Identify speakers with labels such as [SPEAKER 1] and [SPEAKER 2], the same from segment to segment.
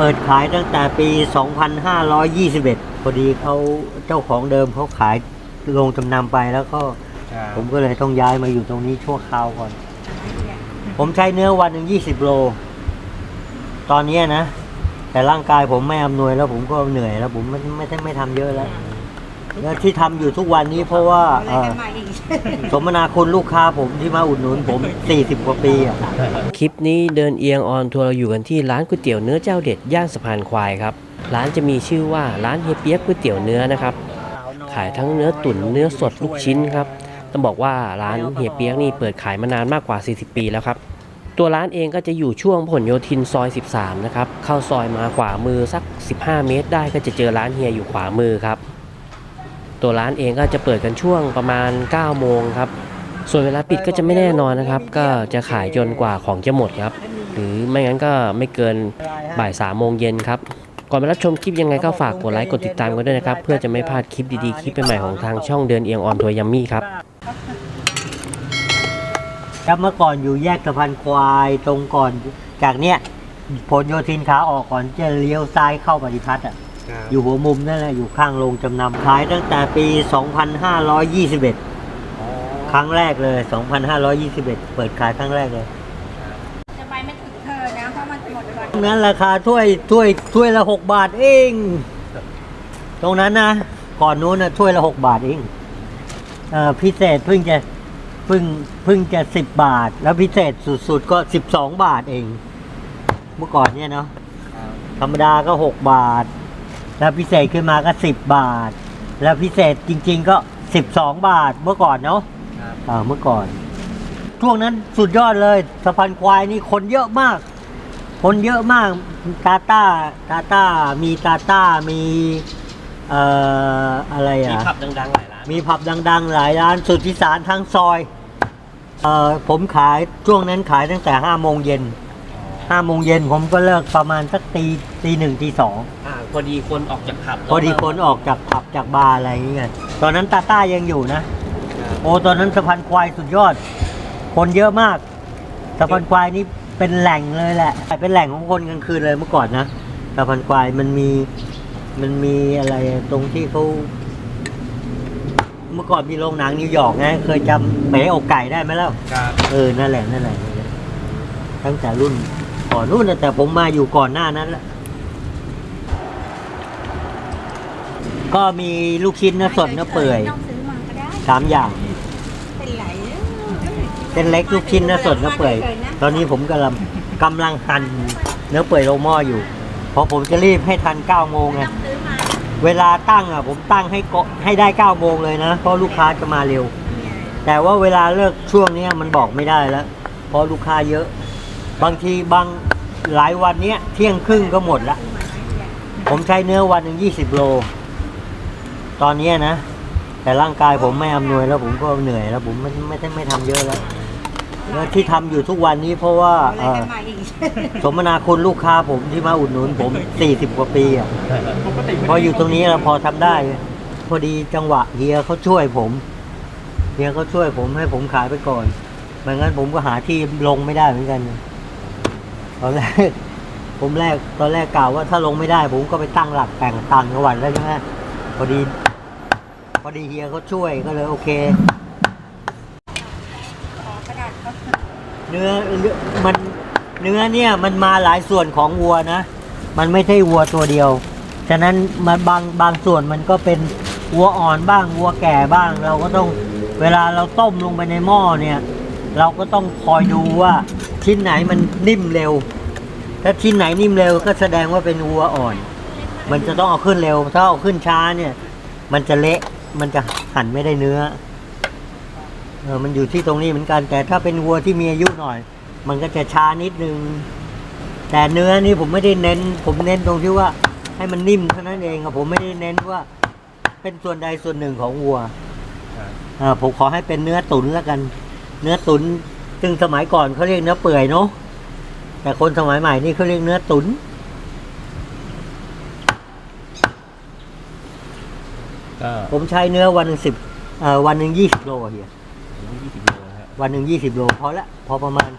[SPEAKER 1] เปิดขายตั้งแต่ปี 2521 พอดีเขาเจ้าของเดิมเขาขายลงจำนำไปแล้วก็ ผมก็เลยต้องย้ายมาอยู่ตรงนี้ชั่วคราวก่อน ผมใช้เนื้อวันหนึ่ง20 โล ตอนเนี้ยนะ แต่ร่างกายผมไม่อำนวยแล้วผมก็เหนื่อยแล้วผมไม่ไม่ไม่ไม่ทำเยอะแล้ว แล้วที่ทำอยู่ทุกวันนี้เพราะว่าเอ่อสมนาคุณลูกค้าผมที่มาอุดหนุนผม 40 กว่าปีอะ
[SPEAKER 2] คลิปนี้เดินเอียงออนทัวร์เราอยู่กันที่ร้านก๋วยเตี๋ยวเนื้อเจ้าเด็ดย่านสะพานควายครับ ร้านจะมีชื่อว่าร้านเฮียเปียกก๋วยเตี๋ยวเนื้อนะครับ ขายทั้งเนื้อตุ๋นเนื้อสดลูกชิ้นครับ ต้องบอกว่าร้านเฮียเปียกนี่เปิดขายมานานมากกว่า 40 ปีแล้วครับ ตัวร้านเองก็จะอยู่ช่วงพหลโยธินซอย 13 นะครับ เข้าซอยมาขวามือสัก 15 เมตรได้ก็จะเจอร้านเฮียอยู่ขวามือครับ ตัวร้านเองก็จะเปิดกันช่วงประมาณ 9 โมงครับ ส่วนเวลาปิดก็จะไม่แน่นอนนะครับ ก็จะขายจนกว่าของจะหมดครับ หรือไม่งั้นก็ไม่เกินบ่าย3โมงเย็นครับ ก่อนไปรับชมคลิปยังไงก็ฝากกดไลค์กดติดตามกันด้วยนะครับ เพื่อจะไม่พลาดคลิปดีๆ คลิปใหม่ๆของทางช่องเดินเอียงออนทัวร์ยัมมี่ครับ
[SPEAKER 1] ครับเมื่อก่อนอยู่แยกสะพานควายตรงก่อนจากเนี้ยผลโยธินขาออกก่อนจะเลี้ยวซ้ายเข้าปฏิพัฒน์อะ อยู่หัวมุมนั่นแหละอยู่ข้างโรงจำนำขายตั้งแต่ปี 2521 ครั้งแรกเลย 2521 เปิดขายครั้งแรกเลย
[SPEAKER 3] จะไปไม่ถึงเธอนะเพราะมันหมดก่อน
[SPEAKER 1] นั้นราคาถ้วยถ้วยถ้วยละ 6 บาทเอง ตรงนั้นนะก่อนนู้นนะถ้วยละ 6 บาทเองเอ่อพิเศษเพิ่งจะเพิ่งเพิ่งจะ 10 บาท แล้วพิเศษสุดๆก็ 12 บาทเอง เมื่อก่อนเนี่ยเนาะธรรมดาก็ 6 บาท แล้วพิเศษขึ้นมาก็ 10 บาท แล้วพิเศษจริง ๆ ก็ 12 บาทเมื่อก่อนเนาะอ่าเมื่อก่อน ช่วงนั้นสุดยอดเลยสะพานควายนี่คนเยอะมาก คนเยอะมากตาต้าตาต้ามีตาต้ามีเอ่ออะไร
[SPEAKER 2] มี
[SPEAKER 1] อะ
[SPEAKER 2] ผับดังๆหลายร้าน
[SPEAKER 1] มีผับดัง ๆ หลายร้านสุดที่สารทั้งซอยเอ่อผมขายช่วงนั้นขายตั้งแต่ห้าโมงเย็น ห้าโมงเย็นผมก็เลิกประมาณสักตีตีหนึ่งตีสอง
[SPEAKER 2] อ่าพอดีคนออกจากผับ
[SPEAKER 1] พอดีคนออกจากผับจากบาร์อะไรอย่างเงี้ยตอนนั้นตาต้ายังอยู่นะ โอ้ตอนนั้นสะพานควายสุดยอด คนเยอะมากสะพานควายนี่เป็นแหล่งเลยแหละ เป็นแหล่งของคนกลางคืนเลยเมื่อก่อนนะสะพานควายมันมีมันมีอะไรตรงที่เขาเมื่อก่อนมีโรงหนังนิวยอร์กไงเคยจำเป๋อกไก่ได้ไหมล่ะ
[SPEAKER 2] ครับ
[SPEAKER 1] เออนั่นแหละนั่นแหละนั่นแหละตั้งแต่รุ่น ก่อนรุ่นนะแต่ผมมาอยู่ก่อนหน้านั้นแหละก็มีลูกชิ้นเนื้อสดเนื้อเปื่อย
[SPEAKER 3] ต้องซื้อมาก็ได้
[SPEAKER 1] สามอย่าง
[SPEAKER 3] เป็นไหล
[SPEAKER 1] เส้นเล็กลูกชิ้นเนื้อสดเนื้อเปื่อย ตอนนี้ผมกำลังกำลังหั่นเนื้อเปื่อยลงหม้ออยู่ เพราะผมจะรีบให้ทันเก้าโมงไง
[SPEAKER 3] ต้องซื้อมา
[SPEAKER 1] เวลาตั้งอะ ผมตั้งให้เกาะให้ได้เก้าโมงเลยนะ เพราะลูกค้าจะมาเร็วแต่ว่าเวลาเลิกช่วงเนี้ยมันบอกไม่ได้แล้ว เพราะลูกค้าเยอะ บางทีบางหลายวันเนี้ยเที่ยงครึ่งก็หมดละ ผมใช้เนื้อวันหนึ่งยี่สิบโล ตอนเนี้ยนะ แต่ร่างกายผมไม่อำนวยแล้วผมก็เหนื่อยแล้วผมไม่ไม่ไม่ไม่ทำเยอะแล้วแล้วที่ทำอยู่ทุกวันนี้เพราะว่า
[SPEAKER 3] อะไร
[SPEAKER 1] เอ่อ
[SPEAKER 3] กันมาอีก
[SPEAKER 1] สมนาคุณลูกค้าผมที่มาอุดหนุนผมสี่สิบกว่าปีอะพออยู่ตรงนี้เราพอทำได้ พอดีจังหวะเฮียเขาช่วยผมเฮียเขาช่วยผมให้ผมขายไปก่อนไม่งั้นผมก็หาที่ลงไม่ได้เหมือนกัน ตอนแรกผมแรกตอนแรกกล่าวว่าถ้าลงไม่ได้ ผมก็ไปตั้งหลักแต่งต่างจังหวัดแล้วใช่ไหมพอดี พอดีเฮียเขาช่วยก็เลยโอเคเนื้อเนื้อมันเนื้อเนี่ยมันมาหลายส่วนของวัวนะ มันไม่ใช่วัวตัวเดียว ฉะนั้นมันบางบางส่วนมันก็เป็นวัวอ่อนบ้างวัวแก่บ้าง เราก็ต้องเวลาเราต้มลงไปในหม้อเนี่ย เราก็ต้องคอยดูว่า ชิ้นไหนมันนิ่มเร็ว ถ้าชิ้นไหนนิ่มเร็วก็แสดงว่าเป็นวัวอ่อน มันจะต้องเอาขึ้นเร็ว ถ้าเอาขึ้นช้าเนี่ย มันจะเละมันจะหั่นไม่ได้เนื้อเออมันอยู่ที่ตรงนี้เหมือนกัน แต่ถ้าเป็นวัวที่มีอายุหน่อย มันก็จะช้านิดนึง แต่เนื้อนี่ผมไม่ได้เน้น ผมเน้นตรงที่ว่า ให้มันนิ่มเท่านั้นเองครับผมไม่ได้เน้นว่า เป็นส่วนใดส่วนหนึ่งของวัวอ่าผมขอให้เป็นเนื้อตุ๋นแล้วกัน เนื้อตุ๋น ซึ่งสมัยก่อนเขาเรียกเนื้อเปื่อยเนาะแต่คนสมัยใหม่นี่เขาเรียกเนื้อตุ๋น
[SPEAKER 2] ก็
[SPEAKER 1] ผมใช้เนื้อวันหนึ่งสิบเอ่อวันหนึ่งยี่สิบโลเฮีย
[SPEAKER 2] ยี่สิบโลฮะ
[SPEAKER 1] วันหนึ่งยี่สิบโลพอละพอประมาณ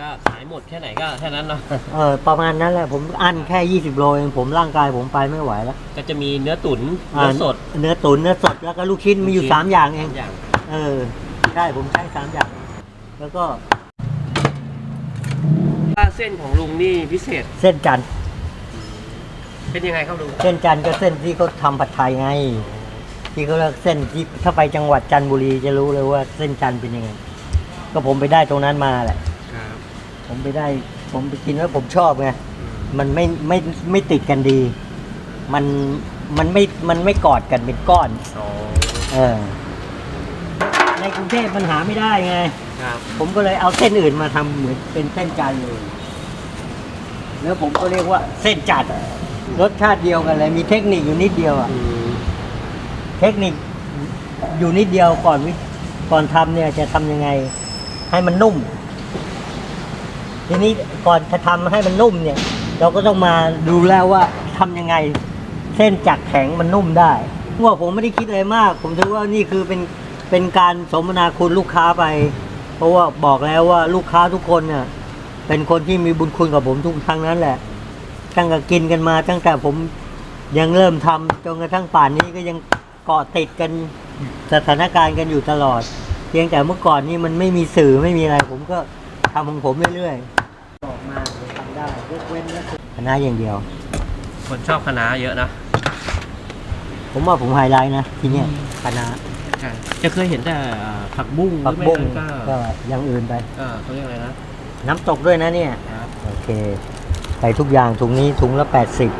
[SPEAKER 2] ก็ขายหมดแค่ไหนก็แค่นั้นเนาะ
[SPEAKER 1] เออประมาณนั้นแหละ ผมอั้นแค่20โลเองผมร่างกายผมไปไม่ไหวแล้ว
[SPEAKER 2] ก็จะมีเนื้อตุ๋นเนื้อสด
[SPEAKER 1] เนื้อตุ๋นเนื้อสดแล้วก็ลูกชิ้นมีอยู่
[SPEAKER 2] ลูกชิ้น
[SPEAKER 1] สามอย่างเอง
[SPEAKER 2] อย่าง
[SPEAKER 1] เออ ใช่ผมใช้สามอย่าง แล้วก็
[SPEAKER 2] ถ้าเส้นของลุงนี่พิเศษ
[SPEAKER 1] เส้นจันทร์
[SPEAKER 2] เป็นยังไงครับลุง
[SPEAKER 1] เส้นจันทร์ก็เส้นที่เขาทำผัดไทยไง ที่เขาเรียกเส้นที่ถ้าไปจังหวัดจันทบุรีจะรู้เลยว่าเส้นจันทร์เป็นยังไง ก็ผมไปได้ตรงนั้นมาแหละ
[SPEAKER 2] ครับ
[SPEAKER 1] ผมไปได้ ผมไปกินแล้วผมชอบไง มันไม่ไม่ไม่ติดกันดี มันมันไม่มันไม่กอดกันเป็นก้อน
[SPEAKER 2] อ๋อ
[SPEAKER 1] เออ ในกรุงเทพมันหาไม่ได้ไง
[SPEAKER 2] ครับ
[SPEAKER 1] ผมก็เลยเอาเส้นอื่นมาทำเหมือนเป็นเส้นจันทร์เลย แล้วผมก็เรียกว่าเส้นจัดอะรสชาติเดียวกันเลยมีเทคนิคอยู่นิดเดียวอะ
[SPEAKER 2] อืม
[SPEAKER 1] เทคนิคอยู่นิดเดียวก่อนวิก่อนทำเนี่ยจะทำยังไง ให้มันนุ่ม ทีนี้ก่อนจะทำให้มันนุ่มเนี่ย เราก็ต้องมาดูแล้วว่าทำยังไง เส้นจากแข็งมันนุ่มได้ว่าผมไม่ได้คิดอะไรมาก ผมถือว่านี่คือเป็น เป็นการสมนาคุณลูกค้าไป เพราะว่าบอกแล้วว่าลูกค้าทุกคนเนี่ยเป็นคนที่มีบุญคุณกับผมทุกครั้งนั้นแหละ ตั้งแต่กินกันมา ตั้งแต่ผมยังเริ่มทำจนกระทั่งป่านนี้ก็ยังเกาะติดกันสถานการณ์กันอยู่ตลอด เพียงแต่เมื่อก่อนนี้มันไม่มีสื่อไม่มีอะไร ผมก็ทำของผมเรื่อยๆออกมาทำได้ยกเว้นแล้วคณะอย่างเดียว
[SPEAKER 2] คนชอบคณะเยอะนะ
[SPEAKER 1] ผมว่าผมไฮไลท์นะ ที่เนี่ยคณะ
[SPEAKER 2] จะเคยเห็นแต่อ่าผักบุ้งห
[SPEAKER 1] ผั
[SPEAKER 2] รื
[SPEAKER 1] ก
[SPEAKER 2] อไม่
[SPEAKER 1] บุ้ง
[SPEAKER 2] งั้นก็
[SPEAKER 1] ก็อย่างอื่นไป
[SPEAKER 2] เออเขาเรียกอะไรนะ
[SPEAKER 1] น้ำตกด้วยนะเนี่ย
[SPEAKER 2] ครับ
[SPEAKER 1] โอเคใส่ทุกอย่างถุงนี้ถุงละแปดสิบ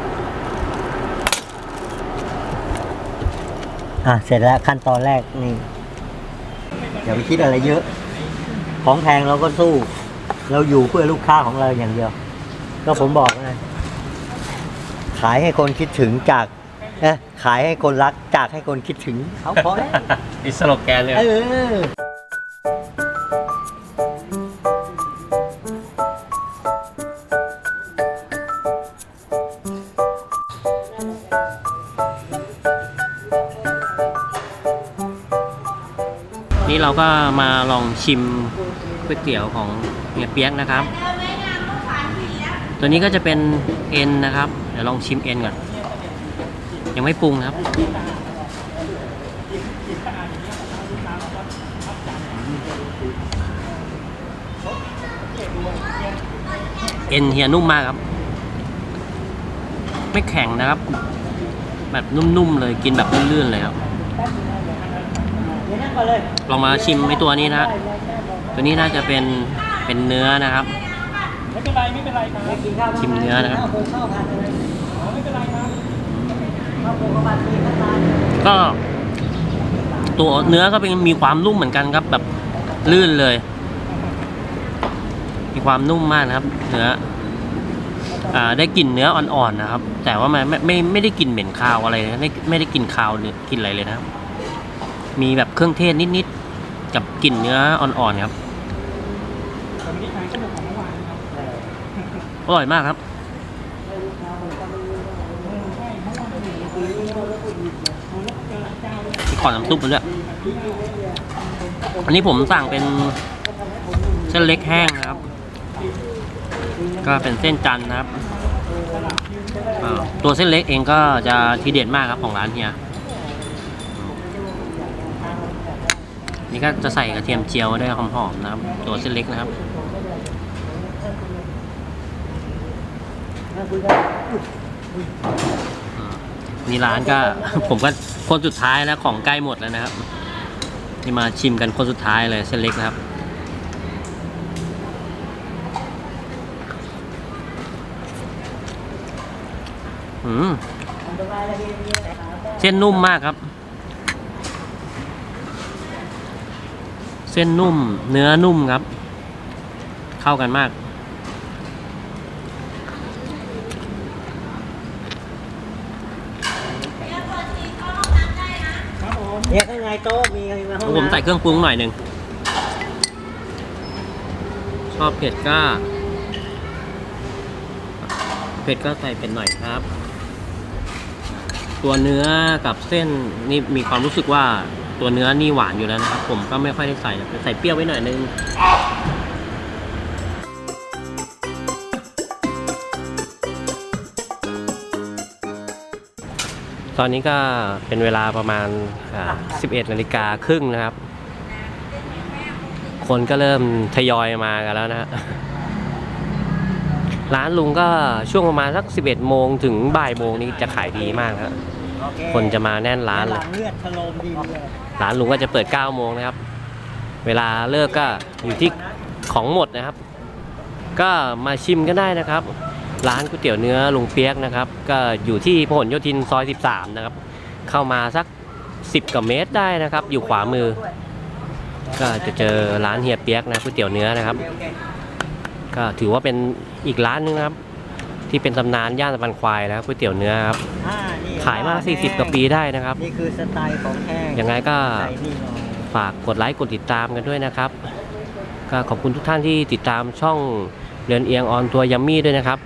[SPEAKER 1] อะ เสร็จแล้วขั้นตอนแรกนี่อย่าไปคิดอะไรเยอะ ของแพงเราก็สู้ เราอยู่เพื่อลูกค้าของเราอย่างเดียว ก็ผมบอกไงขายให้คนคิดถึงจาก เอ๊ะขายให้คนรักจากให้คนคิดถึงเขาพอแล้ว
[SPEAKER 2] อิสโลแกนเลย
[SPEAKER 1] เออ
[SPEAKER 2] นี่เราก็มาลองชิมก๋วยเตี๋ยวของเฮียเปียกนะครับ ตัวนี้ก็จะเป็นเอ็นนะครับ เดี๋ยวลองชิมเอ็นก่อน ยังไม่ปรุงครับเอ็นเฮียนุ่มมากครับ ไม่แข็งนะครับ แบบนุ่มๆเลยกินแบบลื่นๆเลยครับ
[SPEAKER 1] ล
[SPEAKER 2] องมาชิมไอตัวนี้นะตัวนี้น่าจะเป็นเป็นเนื้อนะครับ
[SPEAKER 1] กินข้าว
[SPEAKER 2] ชิมเนื้อนะครับ
[SPEAKER 1] ข้าวโพดข้าวผัดเลยไม่เป็นไรครับข้าวโพดข้าวผัดมีข้าวตาล
[SPEAKER 2] ก็ตัวเนื้อก็เป็นมีความนุ่มเหมือนกันครับ แบบลื่นเลย มีความนุ่มมากนะครับ เนื้ออ่าได้กลิ่นเนื้ออ่อนๆนะครับ แต่ว่ามันไม่ไม่ไม่ได้กลิ่นเหม็นคาวอะไรนะไม่ไม่ได้กลิ่นคาวหรือกลิ่นอะไรเลยนะครับ มีแบบเครื่องเทศนิดๆกับกลิ่นเนื้ออ่อนๆครับอร่อยมากครับ ขอน้ำซุปมาด้วยอันนี้ผมสั่งเป็นเส้นเล็กแห้งนะครับ ก็เป็นเส้นจันทร์นะครับ ตัวเส้นเล็กเองก็จะทีเด็ดมากครับของร้านเฮียนี่ก็จะใส่กระเทียมเจียวได้หอมๆนะครับ ตัวเส้นเล็กนะครับ นี่ร้านก็ ผมก็คนสุดท้ายแล้วของใกล้หมดแล้วนะครับนี่มาชิมกันคนสุดท้ายเลยเส้นเล็กนะครับอืมเส้นนุ่มมากครับ เส้นนุ่ม เนื้อนุ่มครับ เข้ากันมาก
[SPEAKER 1] เนี่ยข้างในโต๊ะมีอะไรมาห้อง
[SPEAKER 2] ผม
[SPEAKER 1] น้ำ
[SPEAKER 2] ใส่เครื่องปรุงหน่อยหนึ่ง ชอบเผ็ดก็ เผ็ดก็ใส่เป็นหน่อยครับ ตัวเนื้อกับเส้นนี่มีความรู้สึกว่าตัวเนื้อนี่หวานอยู่แล้วนะครับ ผมก็ไม่ค่อยได้ใส่ใส่เปรี้ยวไว้หน่อยนึง ตอนนี้ก็เป็นเวลาประมาณอ่า11 นาฬิกาครึ่งนะครับ คนก็เริ่มทยอยมากันแล้วนะฮะร้านลุงก็ช่วงประมาณสัก 11 โมงถึงบ่ายโมงนี้จะขายดีมากครับ
[SPEAKER 1] โอเค
[SPEAKER 2] นจะมาแน่นร้าน
[SPEAKER 1] ห
[SPEAKER 2] เล
[SPEAKER 1] ลั
[SPEAKER 2] ย
[SPEAKER 1] งเลือดชโลมดีเลย
[SPEAKER 2] ร้านลุงก็จะเปิด 9 โมงนะครับ เวลาเลิกก็อยู่ที่ของหมดนะครับ ก็มาชิมกันได้นะครับ ร้านก๋วยเตี๋ยวเนื้อลุงเปียกนะครับ ก็อยู่ที่พหลโยธินซอย 13 นะครับ เข้ามาสัก 10กว่าเมตรได้นะครับ อยู่ขวามือ ก็จะเจอร้านเฮียเปียกนะก๋วยเตี๋ยวเนื้อนะครับ
[SPEAKER 1] โอเค
[SPEAKER 2] ก็ถือว่าเป็นอีกร้านหนึงนะครับ ที่เป็นตำนานย่านสะพานควายนะครับก๋วยเตี๋ยวเนื้อครับ
[SPEAKER 1] อ่านี่
[SPEAKER 2] ขายมา 40กว่าปีได้นะครับ
[SPEAKER 1] นี่คือสไตล์ของแห้ง
[SPEAKER 2] ยังไงก็
[SPEAKER 1] ใส่นี่หน่อย
[SPEAKER 2] ฝากกดไลค์กดติดตามกันด้วยนะครับ ก็ขอบคุณทุกท่านที่ติดตามช่องเรือนเอียงออนทัวร์ยัมมี่ด้วยนะครับ